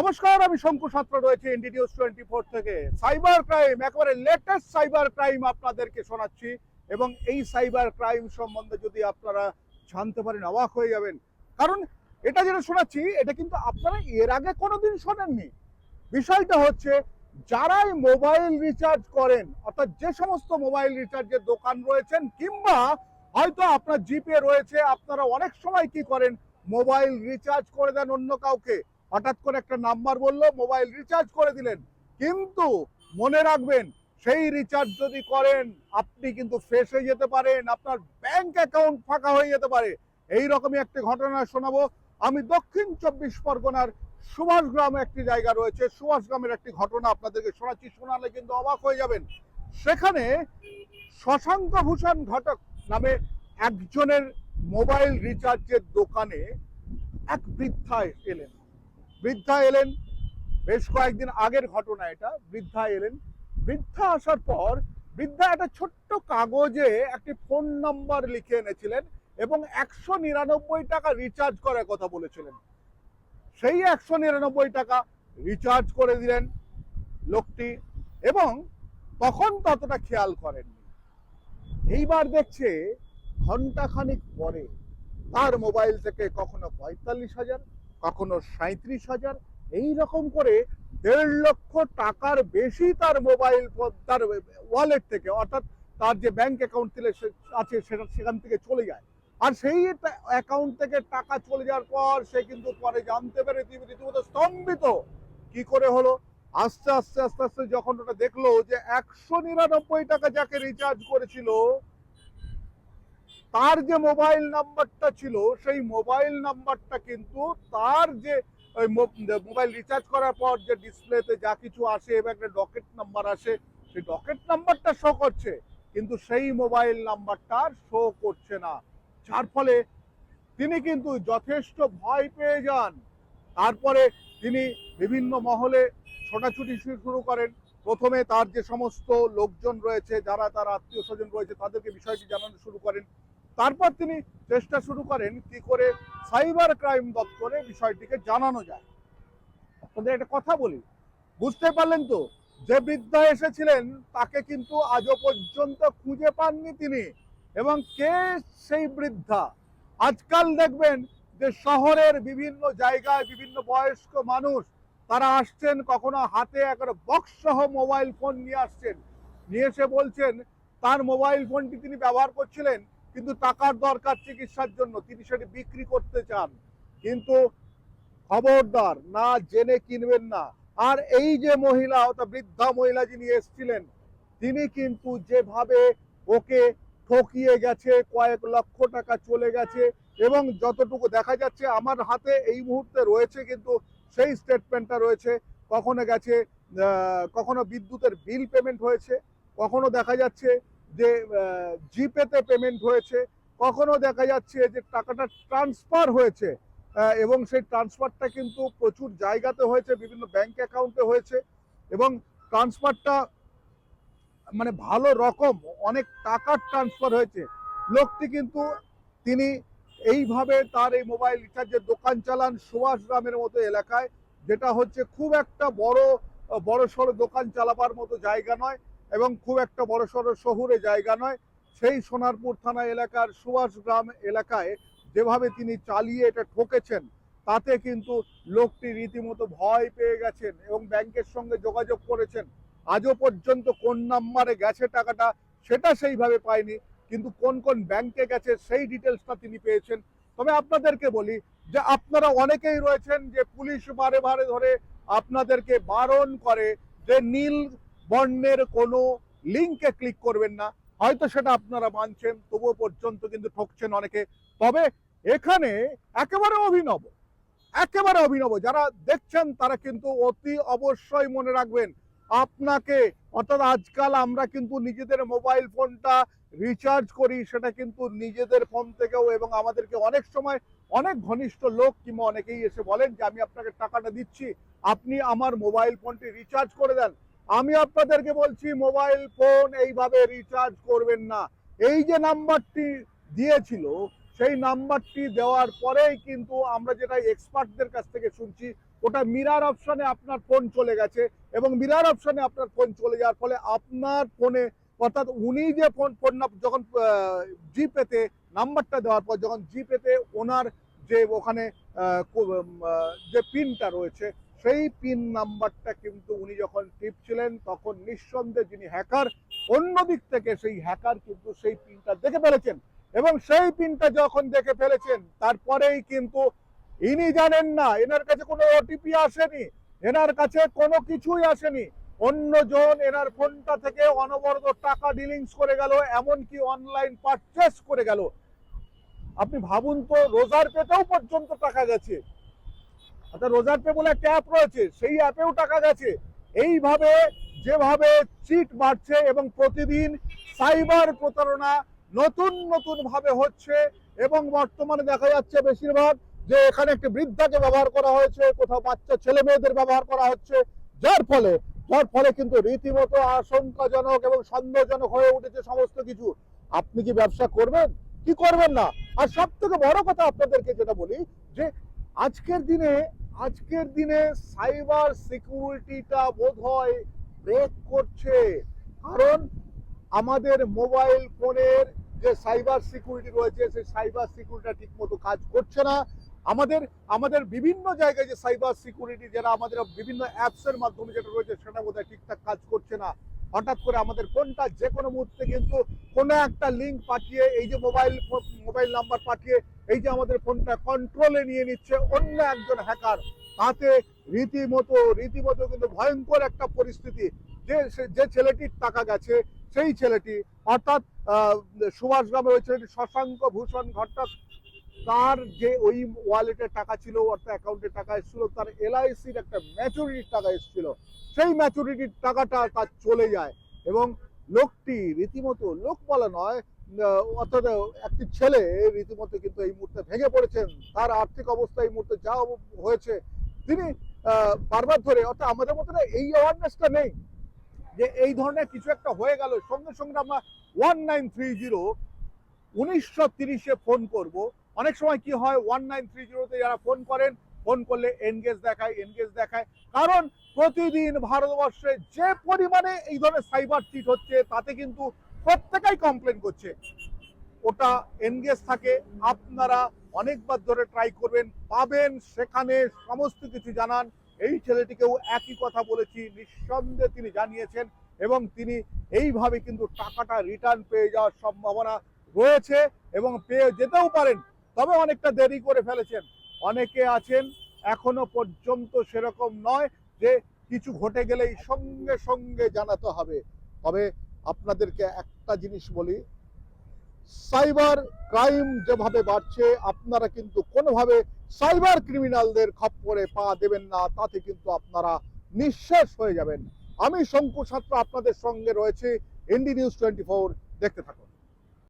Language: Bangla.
নমস্কার, আমি শঙ্কু সাত্র রয়েছে ইন্ডি নিউজ টোয়েন্টি ফোর থেকে। সাইবার ক্রাইম একেবারে লেটেস্ট সাইবার ক্রাইম আপনাদেরকে শোনাচ্ছি। এবং এই সাইবার ক্রাইম সম্বন্ধে যদি আপনারা জানতে পারেন, অবাক হয়ে যাবেন। কারণ এটা যেটা শোনাচ্ছি, এটা কিন্তু আপনারা এর আগে কোনোদিন শোনেননি। বিষয়টা হচ্ছে, যারাই মোবাইল রিচার্জ করেন, অর্থাৎ যে সমস্ত মোবাইল রিচার্জের দোকান রয়েছেন, কিংবা হয়তো আপনার জিপে রয়েছে, আপনারা অনেক সময় কি করেন মোবাইল রিচার্জ করে দেন অন্য কাউকে। হঠাৎ করে একটা নাম্বার বলল, মোবাইল রিচার্জ করে দিলেন। কিন্তু মনে রাখবেন, সেই রিচার্জ যদি করেন, আপনি কিন্তু ফেস হয়ে যেতে পারেন, আপনার ব্যাংক অ্যাকাউন্ট ফাঁকা হয়ে যেতে পারে। এই রকমই একটি ঘটনা শোনাবো। আমি দক্ষিণ চব্বিশ পরগনার সুভাষগ্রাম একটি জায়গা রয়েছে। সুভাষগ্রামের একটি ঘটনা আপনাদেরকে শোনাচ্ছি, শোনালে কিন্তু অবাক হয়ে যাবেন। সেখানে শশাঙ্ক ভূষণ ঘটক নামে একজনের মোবাইল রিচার্জের দোকানে এক বৃদ্ধা এলেন। বৃদ্ধা এলেন বেশ কয়েকদিন আগের ঘটনা এটা। বৃদ্ধা এলেন। বৃদ্ধা আসার পর বৃদ্ধা একটা ছোট্ট কাগজে একটি ফোন নাম্বার লিখে এনেছিলেন এবং একশো নিরানব্বই টাকা রিচার্জ করার কথা বলেছিলেন। সেই একশো নিরানব্বই টাকা রিচার্জ করে দিলেন লোকটি এবং তখন ততটা খেয়াল করেননি। এইবার দেখছে ঘন্টাখানিক পরে তার মোবাইল থেকে কখনো পঁয়তাল্লিশ হাজার কখনো সাঁত্রিশ হাজার, এই রকম করে দেড় লক্ষ টাকার বেশি তার মোবাইল ফোন- তার ওয়ালেট থেকে, অর্থাৎ তার যে ব্যাংক অ্যাকাউন্ট আছে, সেটা সেখান থেকে চলে যায়। আর সেই অ্যাকাউন্ট থেকে টাকা চলে যাওয়ার পর সে কিন্তু পরে জানতে পেরে রীতিমতো স্তম্ভিত। কি করে হলো? আস্তে আস্তে আস্তে আস্তে যখন ওটা দেখল যে একশো নিরানব্বই টাকা যাকে রিচার্জ করেছিল তার যে মোবাইল নাম্বারটা ছিল, সেই মোবাইল নাম্বারটা কিন্তু তার যে, ওই মোবাইল রিচার্জ করার পর যে ডিসপ্লেতে যা কিছু আসে এবং একটা ডকেট নাম্বার আসে, সেই ডকেট নাম্বারটা শো করছে। কিন্তু সেই মোবাইল নাম্বারটা শো করছে না। যার ফলে তিনি কিন্তু যথেষ্ট ভয় পেয়ে যান। তারপরে তিনি বিভিন্ন মহলে ছোটাছুটি শুরু করেন। প্রথমে তার যে সমস্ত লোকজন রয়েছে, যারা তার আত্মীয় স্বজন রয়েছে, তাদেরকে বিষয়টি জানানো শুরু করেন। তারপর তিনি চেষ্টা শুরু করেন কি করে সাইবার ক্রাইম দপ্তরে বিষয়টিকে জানানো যায়। আপনাদের একটা কথা বলি বুঝতে পারলেন তো, যে বৃদ্ধা এসেছিলেন তাকে কিন্তু আজও পর্যন্ত খুঁজে পাননি তিনি, এবং কে সেই বৃদ্ধা? আজকাল দেখবেন যে শহরের বিভিন্ন জায়গায় বিভিন্ন বয়স্ক মানুষ, তারা আসছেন কখনো হাতে একটা বক্স সহ মোবাইল ফোন নিয়ে আসছেন। নিয়ে এসে বলছেন, তার মোবাইল ফোনটি তিনি ব্যবহার করছিলেন কিন্তু টাকার দরকার চিকিৎসার জন্য তিনি সেটি বিক্রি করতে চান। কিন্তু খবরদার, না জেনে কিনবেন না। আর এই যে মহিলা, অর্থাৎ বৃদ্ধা মহিলা যিনি এসছিলেন, তিনি কিন্তু যেভাবে ওকে ঠকিয়ে গেছে, কয়েক লক্ষ টাকা চলে গেছে, এবং যতটুকু দেখা যাচ্ছে আমার হাতে এই মুহূর্তে রয়েছে কিন্তু সেই স্টেটমেন্টটা রয়েছে। কখনো গেছে কখনো বিদ্যুতের বিল পেমেন্ট হয়েছে, কখনো দেখা যাচ্ছে যে জিপেতে পেমেন্ট হয়েছে, কখনো দেখা যাচ্ছে যে টাকাটা ট্রান্সফার হয়েছে এবং সেই ট্রান্সফারটা কিন্তু প্রচুর জায়গাতে হয়েছে, বিভিন্ন ব্যাংক অ্যাকাউন্টে হয়েছে, এবং ট্রান্সফারটা মানে ভালো রকম, অনেক টাকার ট্রান্সফার হয়েছে। লোকটি কিন্তু তিনি এইভাবে তার এই মোবাইল রিচার্জের দোকান চালান সুভাষ গ্রামের মতো এলাকায়, যেটা হচ্ছে খুব একটা বড় বড় সড়ো দোকান চালাবার মতো জায়গা নয়। এবং খুব একটা বড় সড়ো শহুরে জায়গা নয়, সেই সোনারপুর থানা এলাকার সুভাষ গ্রাম এলাকায় যেভাবে তিনি চালিয়ে এটা ঠকেছেন, তাতে কিন্তু লোকটি রীতিমতো ভয় পেয়ে গেছেন এবং ব্যাংকের সঙ্গে যোগাযোগ করেছেন। আজও পর্যন্ত কোন নাম্বারে গেছে টাকাটা সেটা সেইভাবে পায়নি, কিন্তু কোন কোন ব্যাংকে গেছে সেই ডিটেলসটা তিনি পেয়েছেন। তবে আপনাদেরকে বলি যে আপনারা অনেকেই রয়েছেন যে পুলিশ বারে বারে ধরে আপনাদেরকে বারণ করে যে নীল বর্ণের কোনো লিঙ্কে ক্লিক করবেন না। হয়তো সেটা আপনারা মানছেন, তবুও পর্যন্ত কিন্তু ঠকছেন অনেকে। তবে এখানে একেবারে অভিনব একেবারে অভিনব যারা দেখছেন তারা কিন্তু অতি অবশ্যই মনে রাখবেন, আপনাকে অর্থাৎ আজকাল আমরা কিন্তু নিজেদের মোবাইল ফোনটা রিচার্জ করি, সেটা কিন্তু নিজেদের ফোন থেকেও এবং আমাদেরকে অনেক সময় অনেক ঘনিষ্ঠ লোক কিংবা অনেকেই এসে বলেন যে, আমি আপনাকে টাকাটা দিচ্ছি, আপনি আমার মোবাইল ফোনটি রিচার্জ করে দেন। আমি আপনাদেরকে বলছি, মোবাইল ফোন এইভাবে রিচার্জ করবেন না। এই যে নাম্বারটি দিয়েছিল, সেই নাম্বারটি দেওয়ার পরেই কিন্তু আমরা যেটা এক্সপার্টদের কাছ থেকে শুনছি, ওটা মিরার অপশানে আপনার ফোন চলে গেছে এবং মিরার অপশানে আপনার ফোন চলে যাওয়ার ফলে আপনার ফোনে অর্থাৎ উনি যে ফোন ফোন যখন জিপেতে নাম্বারটা দেওয়ার পর, যখন জিপেতে ওনার যে ওখানে যে পিনটা রয়েছে সেই পিন নাম্বারটা কিন্তু উনি যখন টিপছিলেন, তখন নিঃসন্দেহে যিনি হ্যাকার অন্য দিক থেকে সেই হ্যাকার কিন্তু সেই পিনটা দেখে ফেলেছেন। এবং সেই পিনটা যখন দেখে ফেলেছেন, তারপরেই কিন্তু ইনি জানেন না, এনার কাছে কোনো ওটিপি আসেনি, এনার কাছে কোনো কিছুই আসেনি। অন্যজন এনার ফোনটা থেকে অনবরত টাকা ডিলিংস করে গেল, এমনকি অনলাইন পারচেস করে গেল। আপনি ভাবুন তো, রোজার পেতেও পর্যন্ত টাকা গেছে। অর্থাৎ রোজার পে বলে একটা অ্যাপ রয়েছে, সেই অ্যাপেও টাকা গেছে। এইভাবে যেভাবে চিট বাড়ছে এবং প্রতিদিন সাইবার প্রতারণা নতুন নতুন ভাবে হচ্ছে এবং বর্তমানে দেখা যাচ্ছে বেশিরভাগ যে এখানে একটি বৃদ্ধাকে ব্যবহার করা হয়েছে, কোথাও বাচ্চা ছেলে মেয়েদের ব্যবহার করা হচ্ছে, যার ফলে যার ফলে কিন্তু রীতিমতো আশঙ্কাজনক এবং সন্দেহজনক হয়ে উঠেছে সমস্ত কিছু। আপনি কি ব্যবসা করবেন? কি করবেন না? আর সব থেকে বড় কথা আপনাদেরকে যেটা বলি, যে আজকের দিনে আজকের দিনে সাইবার সিকিউরিটিটা বোধ হয় ব্রেক করছে। কারণ আমাদের মোবাইল ফোনের যে সাইবার সিকিউরিটি রয়েছে, সেই সাইবার সিকিউরিটিটা ঠিক মতো কাজ করছে না। আমাদের আমাদের বিভিন্ন জায়গায় যে সাইবার সিকিউরিটি, যেটা আমাদের বিভিন্ন অ্যাপসের মাধ্যমে যেটা রয়েছে, সেটা বোধহয় ঠিকঠাক কাজ করছে না। হঠাৎ করে আমাদের ফোনটা যে কোনো মুহূর্তে কিন্তু কোনো একটা লিঙ্ক পাঠিয়ে এই যে মোবাইল মোবাইল নাম্বার পাঠিয়ে এই যে আমাদের ফোনটা কন্ট্রোলে নিয়ে নিচ্ছে অন্য একজন হ্যাকার তাতে রীতিমতো রীতিমতো কিন্তু ভয়ঙ্কর একটা পরিস্থিতি। যে যে ছেলেটির টাকা গেছে সেই ছেলেটি অর্থাৎ আহ, সুভাষ গ্রামের ওই ছেলেটি শশাঙ্ক ভূষণ ঘট্টাস তার যে ওই ওয়ালেটের টাকা ছিল, অর্থাৎ অ্যাকাউন্টে টাকা এসেছিল, তার এলআইসির একটা ম্যাচুরিটির টাকা এসেছিল। সেই ম্যাচুরিটির টাকাটা তার চলে যায় এবং লোকটি রীতিমতো, লোক বলা নয় অর্থাৎ একটি ছেলে রীতিমতো কিন্তু এই মুহূর্তে ভেঙে পড়েছেন। তার আর্থিক অবস্থা এই মুহূর্তে যা হয়েছে, তিনি বারবার ধরে, অর্থাৎ আমাদের না এই অ্যাওয়ারনেসটা নেই যে এই ধরনের কিছু একটা হয়ে গেল। সঙ্গে সঙ্গে আমরা ওয়ান নাইন থ্রি জিরো উনিশশো তিরিশে ফোন করব। অনেক সময় কি হয় ওয়ান নাইন থ্রি জিরোতে যারা ফোন করেন ফোন করলে এনগেজ দেখায় এনগেজ দেখায়। কারণ প্রতিদিন ভারতবর্ষে যে পরিমাণে এই ধরনের সাইবার চিট হচ্ছে, তাতে কিন্তু প্রত্যেকেই কমপ্লেন করছে। ওটা এনগেজ থাকে, আপনারা অনেকবার ধরে ট্রাই করবেন, পাবেন, সেখানে সমস্ত কিছু জানান। এই ছেলেটিকেও একই কথা বলেছি, নিঃসন্দেহে তিনি জানিয়েছেন এবং তিনি এইভাবে কিন্তু টাকাটা রিটার্ন পেয়ে যাওয়ার সম্ভাবনা রয়েছে এবং পেয়ে যেতেও পারেন। তবে অনেকটা দেরি করে ফেলেছেন। অনেকে আছেন, এখনও পর্যন্ত সেরকম নয় যে কিছু ঘটে গেলেই সঙ্গে সঙ্গে জানাতে হবে। তবে আপনাদেরকে একটা জিনিস বলি, সাইবার ক্রাইম যেভাবে বাড়ছে, আপনারা কিন্তু কোনোভাবে সাইবার ক্রিমিনালদের খপ্পরে পা দেবেন না, তাতে কিন্তু আপনারা নিঃশেষ হয়ে যাবেন। আমি শঙ্কু ছাত্র আপনাদের সঙ্গে রয়েছে এনডি নিউজ টোয়েন্টি ফোর দেখতে থাকুন।